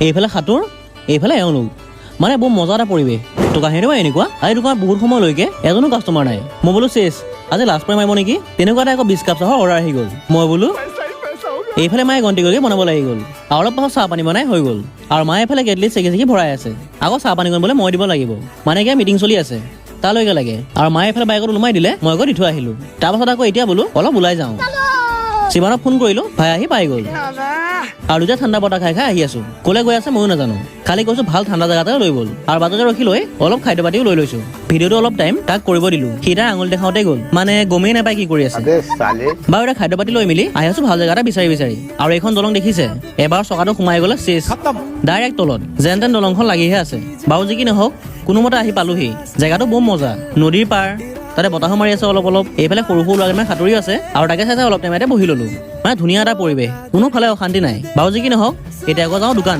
এইফালে সাঁতোৰ, এইফালে এওঁলোক। মানে বৰ মজা এটা পৰিৱেশ। দোকানখিনিও এনেকুৱা, আজি দোকানত বহুত সময়লৈকে এজনো কাষ্টমাৰ নাই। মই বোলো চেছ আজি লাষ্ট পাই মাৰিব নেকি? তেনেকুৱা এটা আকৌ বিছ কাপ চাহৰ অৰ্ডাৰ আহি গ'ল। মই বোলো, এইফালে মায়ে গন্তি কৰি বনাব লাগি গ'ল। আৰু অলপ পাছত চাহ পানী বনাই হৈ গ'ল। আৰু মায়ে এইফালে কেটলি চেকি চেকি ভৰাই আছে। আকৌ চাহ পানী বোলে, মই দিব লাগিব। মানে এতিয়া মিটিং চলি আছে। তালৈকে লাগে। আৰু মায়ে এইফালে বাইকত ওলমাই দিলে, মই আকৌ দি থৈ আহিলোঁ। তাৰপাছত আকৌ এতিয়া বোলো, অলপ ওলাই যাওঁ। শিৱানক ফোন কৰিলো ভাই আহি পাই গ'ল। আৰু যে ঠাণ্ডা বতাহ খাই খাই আহি আছো। কলে গৈ আছে ময়ো নাজানো। খালি কৈছো ভালো ঠাণ্ডা জেগাতে লৈ গ'ল। আৰু বাটতে ৰখি লৈ অলপ খাদ্য পাতিও লৈ লৈছো। ভিডিঅ'টো অলপ টাইম তাক কৰিব দিলো। সি তাৰ আঙুলি দেখাওঁতে গ'ল। মানে গমেই নাপায় কি কৰি আছে। বাৰু এটা খাদ্য পাতি লৈ মেলি আহি আছো ভালো জেগা এটা বিচাৰি বিচাৰি। আৰু এইখন দলং দেখিছে। এবাৰ চকাটো সোমাই গ'লে চেচ। ডাইৰেক্ট তলত। যেন তেন দলংখন লাগিহে আছে। বাৰু যি কি নহওক কোনোমতে আহি পালোহি। জেগাটো বম মজা। নদীৰ পাৰ। তাতে বতাহো মাৰি আছে অলপ অলপ। এইফালে সৰু সৰু ল'ৰা কেইটামান সাঁতুৰি আছে আৰু তাকে চাই চাই অলপ টাইমতে বহি ল'লো। মানে ধুনীয়া এটা পৰিৱেশ। কোনো ফালে অশান্তি নাই। বাৰু যি কি নহওক, এতিয়া আকৌ যাওঁ দোকান।